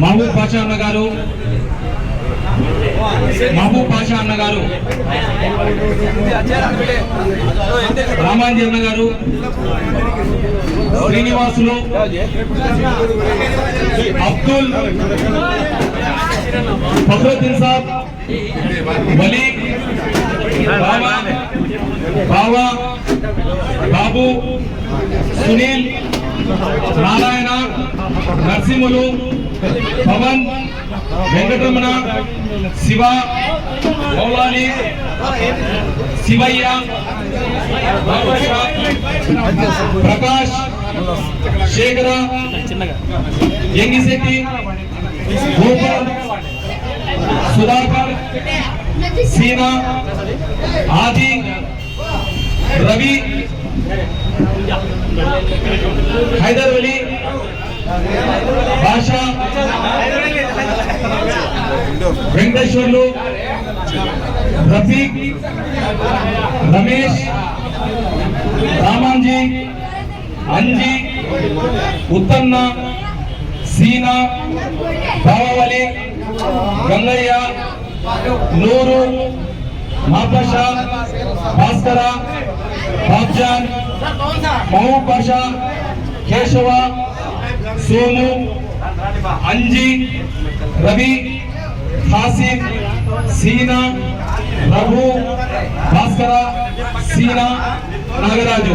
మహబూబ్ పాషా అన్న గారు. మహబూబ్ పాషా అన్న గారు. రామాంజీ అన్న గారు. శ్రీనివాసులు. అబ్దుల్ ఫక్రుద్దీన్ సాబ్. వలి. బాబా బావా. బాబు సునీల్ నారాయణ నరసింహులు పవన్ వెంకటరమణ శివ మౌలాలి శివయ్య బాబాషా, ప్రకాష్ శేఖర యంగిశెట్టి గోపాల్ సుధాకర్ సీనా ఆది ರವಿ. ಹೈದರ್ ಅಲಿ. ಭಾಷಾ ವೆಂಕಟೇಶ್ವರ್ಲು. ರಫೀಕ್. ರಮೇಶ್. ರಾಮಾಂಜಿ. ಅಂಜಿ. ಉತ್ತನ್ನ. ಸೀನಾ. ಬಾವಾವಲಿ ಗಂಗಯ್ಯ. ನೂರು. ಮಾತಾಶಾ ಭಾಸ್ಕರ. भक्जन महू पर्षा केशवा सोमू अंजी रवि हासिम सीना रघु भास्कर सीना नागराजु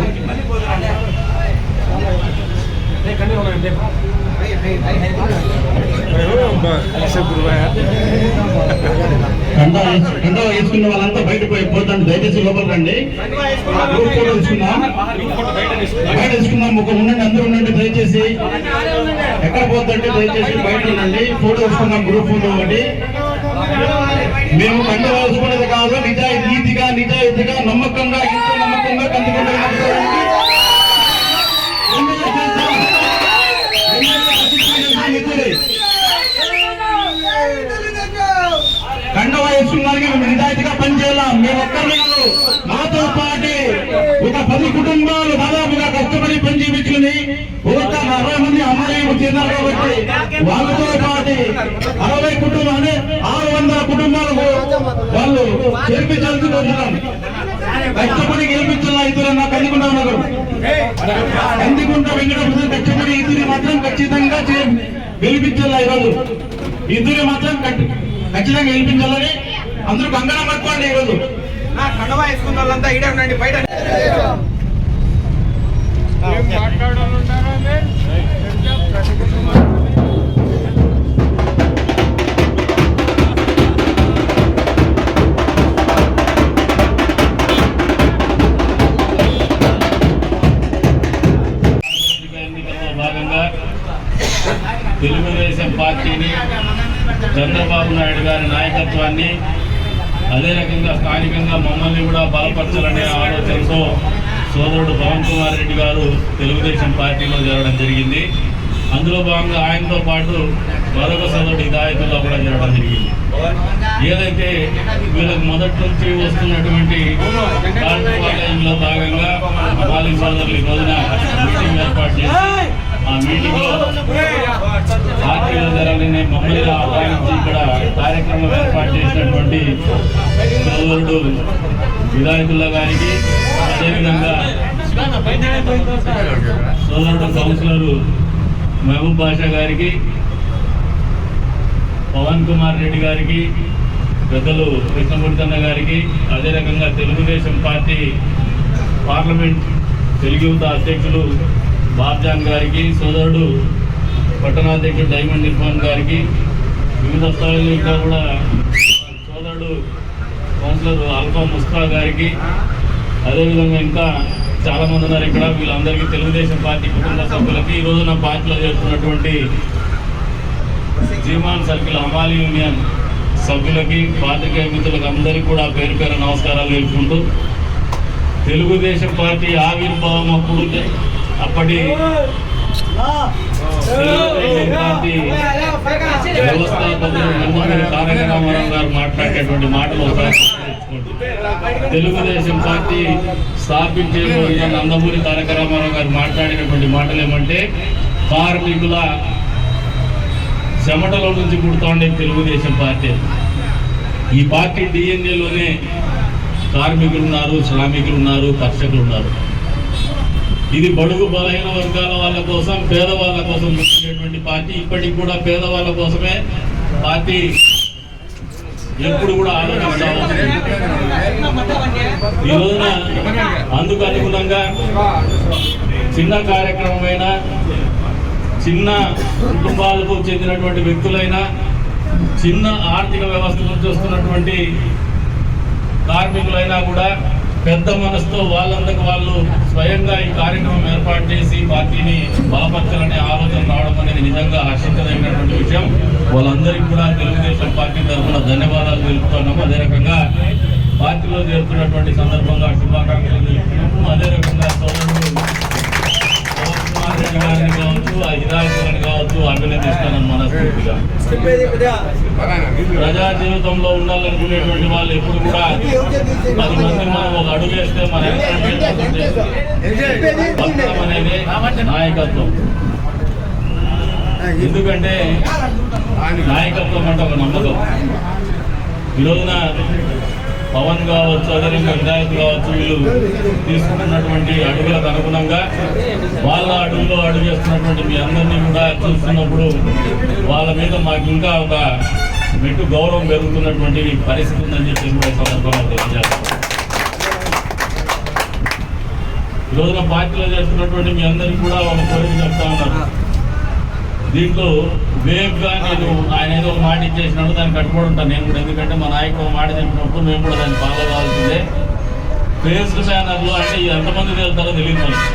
కండా కండా వేసుకున్న వాళ్ళంతా బయట పోయి పోతాండి దయచేసి లోపల రండి. గ్రూప్ ఫోటో తీసుకుందాం. బయట తీసుకుందాం. ఒక ఉండండి అందరూ ఉండండి దయచేసి. ఎక్కడ పోతుంటే దయచేసి బయట ఉండండి. ఫోటో తీసుకుందాం గ్రూప్ ఫోటో ఒకటి. మేము కండ వేసుకునేది కాదు. నిజాయి నీతిగా నిజాయితీగా నమ్మకంగా ఎంతో నమ్మకంగా కందుకుంటే కండవ వేసుకున్నానికి మేము నిజాయితీగా పనిచేయాలా మేము మాతో పాటే ఒక పది కుటుంబాలు దాదాపుగా కష్టపడి పని చేయించుకుని ఒక అరవై మంది అమ్మాయిలు చేశారు కాబట్టి వాళ్ళతో పాటు అరవై కుటుంబాలు ఆరు వందల కుటుంబాలకు వాళ్ళు చేర్పించాల్సి కష్టపడి గెలిపించాలా ఇద్దరు నాకు అందుకుంటా ఉన్నారు అందుకుంటా వెంకటప్రసాద్ కష్టపడి ఇద్దరు మాత్రం ఖచ్చితంగా గెలిపించాలా ఈరోజు? ఇద్దరు మాత్రం ఖచ్చితంగా గెలిపించాలని అందరూ కంగనా పట్టుకోండి ఈరోజు. నా కండవా వేసుకున్న వాళ్ళంతా ఈడే ఉండండి బయట. ఎన్నికల్లో భాగంగా తెలుగుదేశం పార్టీని చంద్రబాబు నాయుడు గారి నాయకత్వాన్ని అదే రకంగా స్థానికంగా మమ్మల్ని కూడా బలపరచాలనే ఆలోచనతో సోదరుడు పవన్ కుమార్ రెడ్డి గారు తెలుగుదేశం పార్టీలో చేరడం జరిగింది. అందులో భాగంగా ఆయనతో పాటు మరొక సోదరుడు హిదాయతుల్లో కూడా చేరడం జరిగింది. ఏదైతే వీళ్ళకి మొదటి నుంచి వస్తున్నటువంటి కాన్ఫరెన్స్లో భాగంగా అమాలి సోదరులు ఈ రోజున మీటింగ్ ఏర్పాటు చేసి ఆ మీటింగ్లో పార్టీలో మమ్మల్ని ఆహ్వానించి ఇక్కడ కార్యక్రమం ఏర్పాటు చేసినటువంటి సోదరుడు విధాయకుల్లా గారికి అదేవిధంగా సోదరుడు కౌన్సిలరు మహబూబ్ బాషా గారికి పవన్ కుమార్ రెడ్డి గారికి పెద్దలు కృష్ణమూర్తన్న గారికి అదే రకంగా తెలుగుదేశం పార్టీ పార్లమెంట్ తెలుగు యువత అధ్యక్షులు బాబ్జాన్ గారికి సోదరుడు పట్టణాధ్యక్షుడు డైమండ్ ఇర్ఫాన్ గారికి వివిధ స్థాయిలో ఇంకా కూడా సోదరుడు కౌన్సిలర్ అల్ఫా ముస్తా గారికి అదేవిధంగా ఇంకా చాలామంది ఉన్నారు ఇక్కడ. వీళ్ళందరికీ తెలుగుదేశం పార్టీ కుటుంబ సభ్యులకి ఈ రోజున పార్టీలో చేస్తున్నటువంటి జీమాన్ సర్కిల్ హమాలి యూనియన్ సభ్యులకి పాత్రికేయ మిత్రులకు అందరికీ కూడా పేరు పేరు నమస్కారాలు తెలుపుకుంటూ తెలుగుదేశం పార్టీ ఆవిర్భావం అప్పుడు అప్పటి పార్టీ వ్యవస్థాపకులు తారక రామారావు గారు మాట్లాడేటువంటి మాటలు తెలుగుదేశం పార్టీ స్థాపించే నందమూరి తారక రామారావు గారు మాట్లాడినటువంటి మాటలు ఏమంటే కార్మికుల చెమటలో నుంచి పుడుతోండే తెలుగుదేశం పార్టీ. ఈ పార్టీ డిఎన్ఏలోనే కార్మికులు ఉన్నారు శ్రామికులు ఉన్నారు కర్షకులు ఉన్నారు ఇది బడుగు బలహీన వర్గాల వాళ్ళ కోసం పేదవాళ్ళ కోసం పుట్టినటువంటి పార్టీ. ఇప్పటికి కూడా పేదవాళ్ళ కోసమే పార్టీ ఎప్పుడు కూడా ఆలోచిస్తా ఉంది. ఈ రోజున అందుకు అనుగుణంగా చిన్న కార్యక్రమమైనా చిన్న కుటుంబాలకు చెందినటువంటి వ్యక్తులైనా చిన్న ఆర్థిక వ్యవస్థ నుంచి వస్తున్నటువంటి కార్మికులైనా కూడా పెద్ద మనసుతో వాళ్ళందరికి వాళ్ళు స్వయంగా ఈ కార్యక్రమం ఏర్పాటు చేసి పార్టీని బలపరచాలనే ఆలోచన రావడం అనేది నిజంగా హర్షించదగినటువంటి విషయం. వాళ్ళందరికీ కూడా తెలుగుదేశం పార్టీ తరఫున ధన్యవాదాలు తెలుపుతున్నాము. అదే రకంగా పార్టీలో చేరుతున్నటువంటి సందర్భంగా శుభాకాంక్షలు తెలుపుతున్నాము. అదే రకంగా గారిని కావచ్చు ఆ హిదాయతులను కావచ్చు అభినందిస్తాను మనస్ఫూర్తిగా. ప్రజా జీవితంలో ఉండాలనుకునేటువంటి వాళ్ళు ఎప్పుడు కూడా పది మంది మనం ఒక అడుగు వేస్తే మన అనేది నాయకత్వం. ఎందుకంటే నాయకత్వం అంటే ఒక నమ్మకం. ఈ రోజున పవన్ కావచ్చు అదేవిధంగా విధాయక్ కావచ్చు వీళ్ళు తీసుకుంటున్నటువంటి అడుగులకు అనుగుణంగా వాళ్ళ అడుగులో అడుగు చేస్తున్నటువంటి మీ అందరినీ కూడా చూస్తున్నప్పుడు వాళ్ళ మీద మాకు ఇంకా ఒక మెట్టు గౌరవం పెరుగుతున్నటువంటి పరిస్థితి ఉందని చెప్పి కూడా సందర్భంగా తెలియజేస్తాం ఈరోజున పార్టీలో చేస్తున్నటువంటి మీ అందరికీ కూడా ఒక కోరిక చెప్తా ఉన్నారు దీంట్లో వేగ్గా నేను ఆయన ఏదో ఒక మాట ఇచ్చేసినాడు దాన్ని కట్టుబడి ఉంటాను నేను కూడా. ఎందుకంటే మా నాయకుడు మాట చెప్పినప్పుడు మేము కూడా దాన్ని ఫాలో కావాల్సిందే ఫేస్డ్ బ్యానర్లో అంటే ఎంతమంది వెళ్తారో తెలియదు మనకి.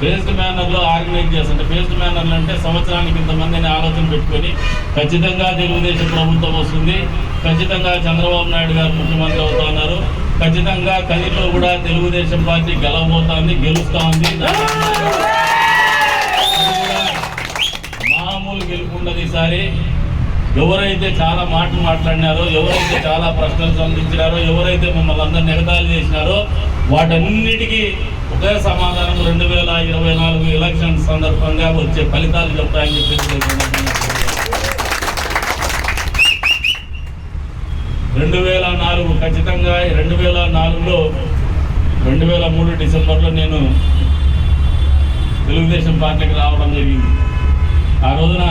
ఫేస్డ్ బ్యానర్లో ఆర్గనైజ్ చేస్తుంటే ఫేస్డ్ బ్యానర్లు అంటే సంవత్సరానికి ఇంతమందిని ఆలోచన పెట్టుకొని ఖచ్చితంగా తెలుగుదేశం ప్రభుత్వం వస్తుంది. ఖచ్చితంగా చంద్రబాబు నాయుడు గారు ముఖ్యమంత్రి అవుతా ఉన్నారు. ఖచ్చితంగా కదిలో కూడా తెలుగుదేశం పార్టీ గెలవబోతోంది గెలుస్తా ఉంది. దానికి కూడా మామూలు గెలుపుండదు ఈసారి ఎవరైతే చాలా మాటలు మాట్లాడినారో ఎవరైతే చాలా ప్రశ్నలు సంధించినారో ఎవరైతే మమ్మల్ని అందరిని ఎగతాళి చేసినారో వాటన్నిటికీ ఒకే సమాధానం రెండు వేల ఇరవై నాలుగు ఎలక్షన్ సందర్భంగా వచ్చే ఫలితాలు చెప్తాయని చెప్పి రెండు వేల నాలుగు ఖచ్చితంగా రెండు వేల నాలుగులో రెండు వేల మూడు డిసెంబర్లో నేను తెలుగుదేశం పార్టీకి రావడం జరిగింది. ఆ రోజున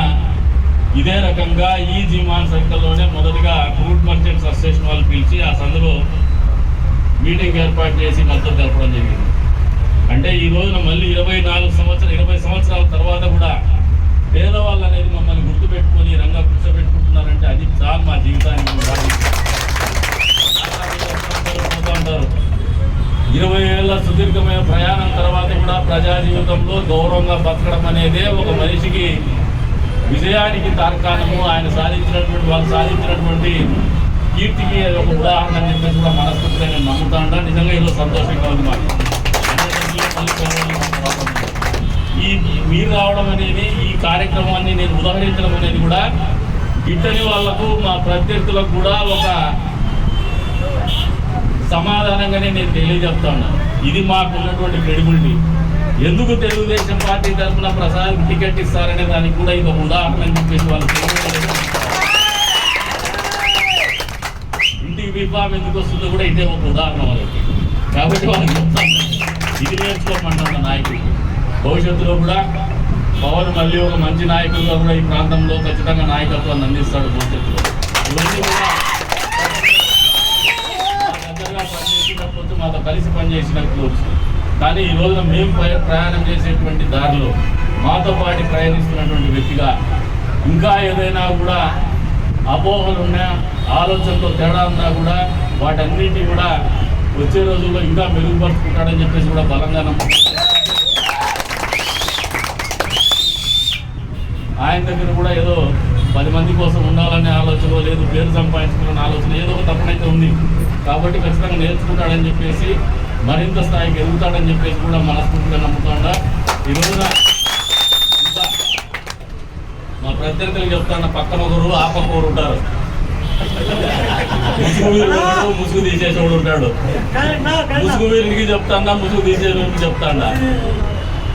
ఇదే రకంగా ఈ జీమాన్ సర్కిల్లోనే మొదటిగా ఫ్రూట్ మర్చెంట్స్ అసోసియేషన్ వాళ్ళు పిలిచి ఆ సందులో మీటింగ్ ఏర్పాటు చేసి మద్దతు తెలపడం జరిగింది అంటే ఈ రోజున మళ్ళీ ఇరవై నాలుగు సంవత్సరాలు ఇరవై సంవత్సరాల తర్వాత కూడా పేదవాళ్ళు అనేది మమ్మల్ని గుర్తుపెట్టుకొని రంగా కూర్చోబెట్టుకుంటున్నారంటే అది చాలు మా జీవితానికి బాధ్యత. ఉంటారు ఇరవై ఏళ్ళ సుదీర్ఘమైన ప్రయాణం తర్వాత కూడా ప్రజా జీవితంలో గౌరవంగా బతకడం అనేదే ఒక మనిషికి విజయానికి తార్కాణము. ఆయన సాధించినటువంటి వాళ్ళు సాధించినటువంటి కీర్తికి ఒక ఉదాహరణ అని చెప్పేసి కూడా మనస్ఫూర్తిగా నేను నమ్ముతా నిజంగా ఈరోజు సంతోషంగా ఉంది మాకు. ఈ మీరు రావడం అనేది ఈ కార్యక్రమాన్ని నేను ఉదాహరించడం అనేది కూడా గిట్టని వాళ్ళకు మా ప్రత్యర్థులకు కూడా ఒక సమాధానంగానే నేను తెలియజెప్తాను ఇది మాకు ఉన్నటువంటి క్రెడిబిలిటీ ఎందుకు తెలుగుదేశం పార్టీ తరఫున ప్రసాద్ టికెట్ ఇస్తారనే దానికి కూడా ఇది ఉదాహరణ అని చెప్పేసి వాళ్ళు ఇంటికి విభాగం ఎందుకు వస్తుందో కూడా ఇదే ఒక ఉదాహరణ వాళ్ళకి. కాబట్టి వాళ్ళకి చెప్తాను. ఇది నేర్చుకోమంటున్న నాయకులు. భవిష్యత్తులో కూడా పవన్ మళ్ళీ ఒక మంచి నాయకులుగా కూడా ఈ ప్రాంతంలో ఖచ్చితంగా నాయకత్వాన్ని అందిస్తాడు భవిష్యత్తులో. ఇవన్నీ కూడా మాతో కలిసి పనిచేసినట్లు కానీ ఈ రోజున మేము ప్రయాణం చేసేటువంటి దారిలో మాతో పాటు ప్రయాణిస్తున్నటువంటి వ్యక్తిగా ఇంకా ఏదైనా కూడా అపోహలు ఉన్నా ఆలోచనలో తేడా ఉన్నా కూడా వాటన్నిటిని కూడా వచ్చే రోజుల్లో ఇంకా మెరుగుపరుచుకుంటాడని చెప్పేసి కూడా బలంగా ఆయన దగ్గర కూడా ఏదో పది మంది కోసం ఉండాలనే ఆలోచన లేదు పేరు సంపాదించుకునే ఆలోచన ఏదో ఒక తప్పనైతే ఉంది. కాబట్టి ఖచ్చితంగా నేర్చుకుంటాడని చెప్పేసి మరింత స్థాయికి ఎదుగుతాడని చెప్పేసి కూడా మనస్ఫూర్తిగా నమ్ముతాడా ఈ రోజున మా ప్రత్యర్థులు చెప్తాను పక్కన ఒకరు ఆ పక్క ఒకరు ఉంటారు. ముసుగు ముసుగు తీసేసేవాడు ఉంటాడు. ముసుగు వీరికి చెప్తాడా ముసుగు తీసేవాడికి చెప్తాడా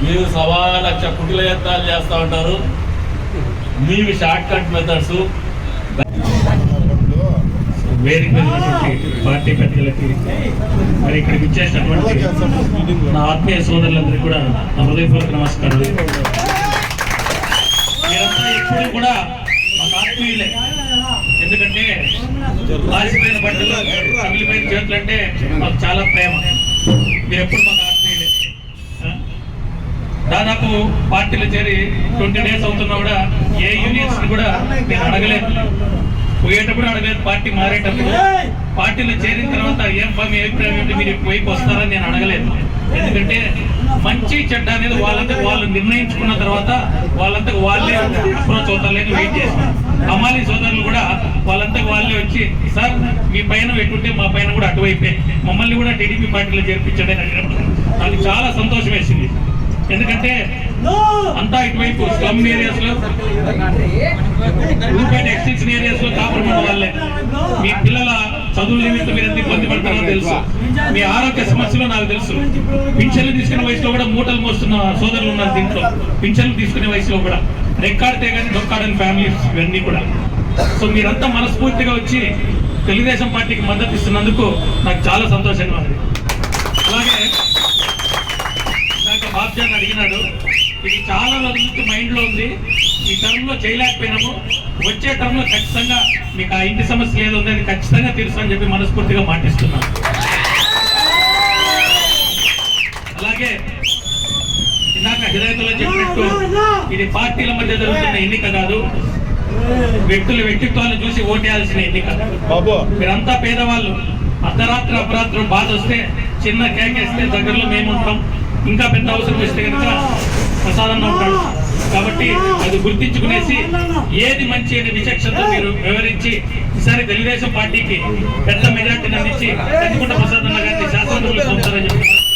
మీరు సవా లక్ష కుటిల యత్నాలు చేస్తూ ఉంటారు. మీవి షార్ట్ కట్ మెథడ్స్ వేదిక మీద పార్టీ పెద్దలకి. మరి ఇక్కడికి ఇచ్చేసినటువంటి నా ఆత్మీయ సోదరులందరికీ కూడా నా హృదయపూర్వక నమస్కారాలు. మీరంతా ఎప్పుడు కూడా మాకు ఆత్మీయులే. ఎందుకంటే ఆసిపోయిన బట్టలు తగిలిపోయిన చేతులు అంటే మాకు చాలా ప్రేమ. మీరు ఎప్పుడు దాదాపు పార్టీలు చేరి ట్వంటీ డేస్ అవుతున్నా కూడా ఏ యూనియన్స్ కూడా నేను అడగలేదు. పోయేటప్పుడు అడగలేదు పార్టీ మారేటప్పుడు. పార్టీలో చేరిన తర్వాత ఏం పా మీ అభిప్రాయం మీరు వైపు వస్తారని నేను అడగలేదు. ఎందుకంటే మంచి చెడ్డ అనేది వాళ్ళంతా వాళ్ళు నిర్ణయించుకున్న తర్వాత వాళ్ళంతా వాళ్ళే అప్రోచ్ అవుతారని వెయిట్ చేస్తాం అమాలి సోదరులు కూడా వాళ్ళంతా వాళ్ళే వచ్చి సార్ మీ పైన పెట్టుంటే మా పైన కూడా అటువైపే. మమ్మల్ని కూడా టీడీపీ పార్టీలో చేర్పించండి అడిగినప్పుడు నాకు చాలా సంతోషం వేసింది. ఎందుకంటే అంతా ఇటువైపు స్లమ్ ఏరియాస్లో ఎక్స్టెన్షన్ ఏరియాస్లో కాపురం వాళ్ళే. మీ పిల్లల చదువుల నిమిత్తం మీరు ఎంత ఇబ్బంది పడతారో తెలుసు. మీ ఆరోగ్య సమస్యలు నాకు తెలుసు. పింఛన్లు తీసుకునే వయసులో కూడా మూటలు మోస్తున్న సోదరులు ఉన్నారు దీంట్లో. పింఛన్లు తీసుకునే వయసులో కూడా. రెక్కాడితే కానీ దొక్కాడని ఫ్యామిలీస్ ఇవన్నీ కూడా. సో మీరంతా మనస్ఫూర్తిగా వచ్చి తెలుగుదేశం పార్టీకి మద్దతు ఇస్తున్నందుకు నాకు చాలా సంతోషంగా ఉంది అలాగే ఇందాక బాబ్జాన్ అడిగినాడు. ఇది చాలా రోజుల నుంచి మైండ్లో ఉంది. ఈ టర్మ్లో చేయలేకపోయినాము. వచ్చే టర్మ్లో ఖచ్చితంగా మీకు ఆ ఇంటి సమస్య ఏదో ఉంది అది ఖచ్చితంగా తీరుస్తా అని చెప్పి మనస్ఫూర్తిగా మాటిస్తున్నాను. అలాగే ఇందాక హిదాయతులో చెప్పినట్టు ఇది పార్టీల మధ్య జరుగుతున్న ఎన్నిక కాదు. వ్యక్తుల వ్యక్తిత్వాలను చూసి ఓటేయాల్సిన ఎన్నిక. బాబు. మీరంతా పేదవాళ్ళు. అర్ధరాత్రి అపరాత్రి బాధ వస్తే చిన్న కేకేస్తే దగ్గరలో మేము ఉంటాం ఇంకా పెద్ద అవసరం వస్తే కనుక ప్రసాదం ఉంటాడు కాబట్టి అది గుర్తించుకునేసి ఏది మంచి అనే విచక్షణతో మీరు వివరించి ఈసారి తెలుగుదేశం పార్టీకి పెద్ద మెజార్టీని అందించి పెద్దకుంట ప్రసాద్ అన్న గారిని శాసనసభ్యులు పొందుతారని చెప్పి